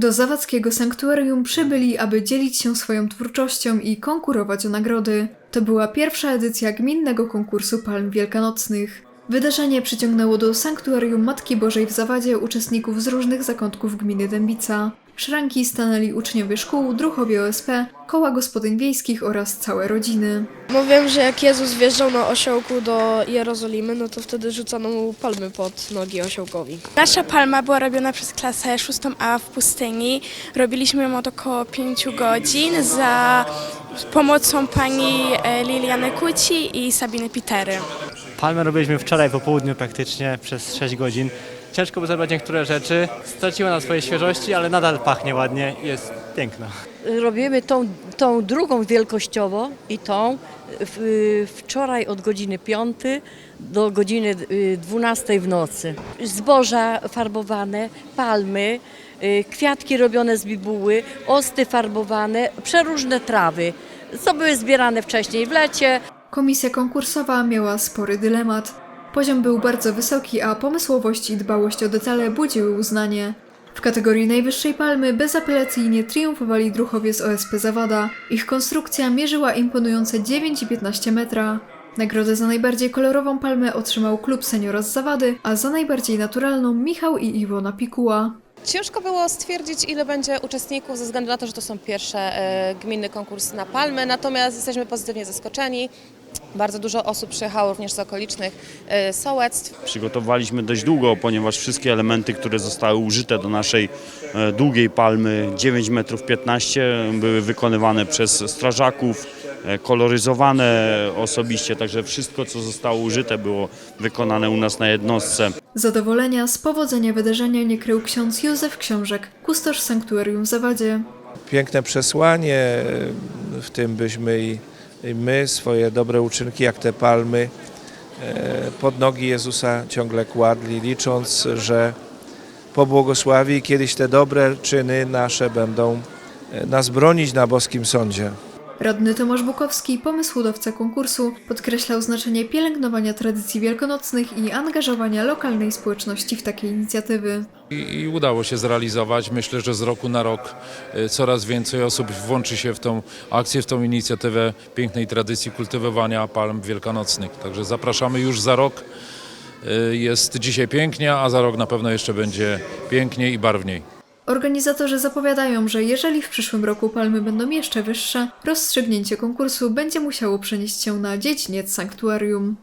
Do zawadzkiego sanktuarium przybyli, aby dzielić się swoją twórczością i konkurować o nagrody. To była pierwsza edycja gminnego konkursu palm wielkanocnych. Wydarzenie przyciągnęło do sanktuarium Matki Bożej w Zawadzie uczestników z różnych zakątków gminy Dębica. W szranki stanęli uczniowie szkół, druhowie OSP, koła gospodyń wiejskich oraz całe rodziny. Mówię, że jak Jezus wjeżdżał na osiołku do Jerozolimy, no to wtedy rzucano mu palmy pod nogi osiołkowi. Nasza palma była robiona przez klasę 6A w pustyni. Robiliśmy ją od około 5 godzin za pomocą pani e, Liliany Kuci i Sabiny Pitery. Palmę robiliśmy wczoraj po południu praktycznie przez 6 godzin. Ciężko było zebrać niektóre rzeczy. Straciła na swojej świeżości, ale nadal pachnie ładnie i jest piękna. Robimy tą, tą drugą wielkościowo i tą w, wczoraj od godziny 5 do godziny y, 12 w nocy. Zboża farbowane, palmy, kwiatki robione z bibuły, osty farbowane, przeróżne trawy, co były zbierane wcześniej w lecie. Komisja konkursowa miała spory dylemat. Poziom był bardzo wysoki, a pomysłowość i dbałość o detale budziły uznanie. W kategorii najwyższej palmy bezapelacyjnie triumfowali druhowie z OSP Zawada. Ich konstrukcja mierzyła imponujące 9,15 metra. Nagrodę za najbardziej kolorową palmę otrzymał klub seniora z Zawady, a za najbardziej naturalną Michał i Iwona Pikuła. Ciężko było stwierdzić, ile będzie uczestników, ze względu na to, że to są pierwsze e, gminny konkurs na palmy, natomiast jesteśmy pozytywnie zaskoczeni. Bardzo dużo osób przyjechało również z okolicznych e, sołectw. Przygotowaliśmy dość długo, ponieważ wszystkie elementy, które zostały użyte do naszej e, długiej palmy 9 metrów 15 były wykonywane przez strażaków, e, koloryzowane osobiście, także wszystko co zostało użyte było wykonane u nas na jednostce. Zadowolenia z powodzenia wydarzenia nie krył ksiądz Józef Książek, kustosz sanktuarium w Zawadzie. piękne przesłanie, w tym byśmy i, i my swoje dobre uczynki, jak te palmy, e, pod nogi Jezusa ciągle kładli, licząc, że pobłogosławi i kiedyś te dobre czyny nasze będą e, nas bronić na boskim sądzie. Radny Tomasz Bukowski, pomysłodawca konkursu, podkreślał znaczenie pielęgnowania tradycji wielkanocnych i angażowania lokalnej społeczności w takie inicjatywy. I, I udało się zrealizować. Myślę, że z roku na rok y, coraz więcej osób włączy się w tą akcję, w tą inicjatywę pięknej tradycji kultywowania palm wielkanocnych. Także zapraszamy już za rok. Y, Jest dzisiaj pięknie, a za rok na pewno jeszcze będzie piękniej i barwniej. Organizatorzy zapowiadają, że jeżeli w przyszłym roku palmy będą jeszcze wyższe, rozstrzygnięcie konkursu będzie musiało przenieść się na dziedziniec sanktuarium.